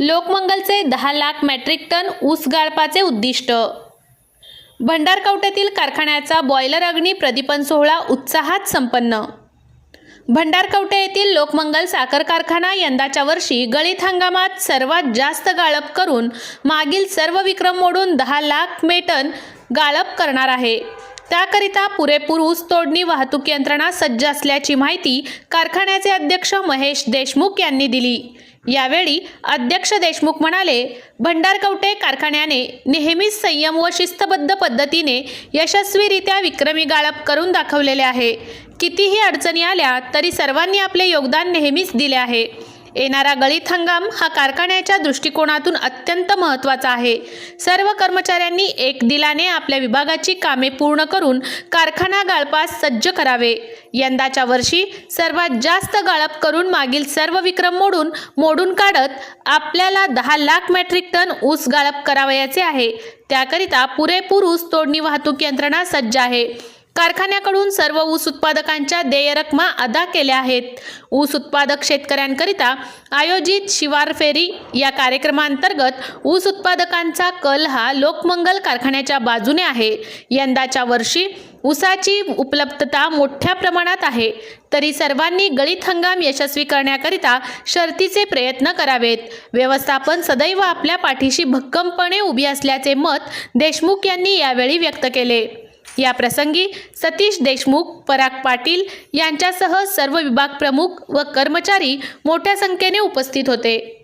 लोकमंगलचे दहा lakh matric ton ऊस गाळपाचे उद्दिष्ट. भंडारकवट्यातील कारखान्याचा बॉयलर अग्नी प्रदीपन सोहळा उत्साहात संपन्न. भंडारकवटे येथील लोकमंगल साखर कारखाना यंदाच्या वर्षी गळीत हंगामात सर्वात जास्त गाळप करून मागील सर्व विक्रम मोडून दहा लाख मेटन गाळप करणार आहे. त्याकरिता पुरेपूर ऊस तोडणी वाहतूक यंत्रणा सज्ज असल्याची माहिती कारखान्याचे अध्यक्ष महेश देशमुख यांनी दिली. यावेळी अध्यक्ष देशमुख म्हणाले भंडारकवटे कारखान्याने नेहमीच संयम व शिस्तबद्ध पद्धतीने यशस्वीरित्या विक्रमी गाळप करून दाखवलेले आहे. कितीही अडचणी आल्या तरी सर्वांनी आपले योगदान नेहमीच दिले आहे. येणारा गळीत हंगाम हा कारखान्याच्या दृष्टिकोनातून अत्यंत महत्त्वाचा आहे. सर्व कर्मचाऱ्यांनी एक दिलाने आपल्या विभागाची कामे पूर्ण करून कारखाना गाळपास सज्ज करावे. यंदाच्या वर्षी सर्वात जास्त गाळप करून मागील सर्व विक्रम मोडून मोडून काढत आपल्याला दहा लाख मेट्रिक टन ऊस गाळप करावयाचे आहे. त्याकरिता पुरेपूर ऊस तोडणी वाहतूक यंत्रणा सज्ज आहे. कारखान्याकडून सर्व ऊस उत्पादकांच्या देय रकमा अदा केल्या आहेत. ऊस उत्पादक शेतकऱ्यांकरिता आयोजित शिवार फेरी या कार्यक्रमांतर्गत ऊस उत्पादकांचा कल हा लोकमंगल कारखान्याच्या बाजूने आहे. यंदाच्या वर्षी ऊसाची उपलब्धता मोठ्या प्रमाणात आहे. तरी सर्वांनी गळीत हंगाम यशस्वी करण्याकरिता शर्तीचे प्रयत्न करावेत. व्यवस्थापन सदैव आपल्या पाठीशी भक्कमपणे उभी असल्याचे मत देशमुख यांनी यावेळी व्यक्त केले. या प्रसंगी सतीश देशमुख पराग पाटील यांच्यासह सर्व विभाग प्रमुख व कर्मचारी मोठ्या संख्येने उपस्थित होते.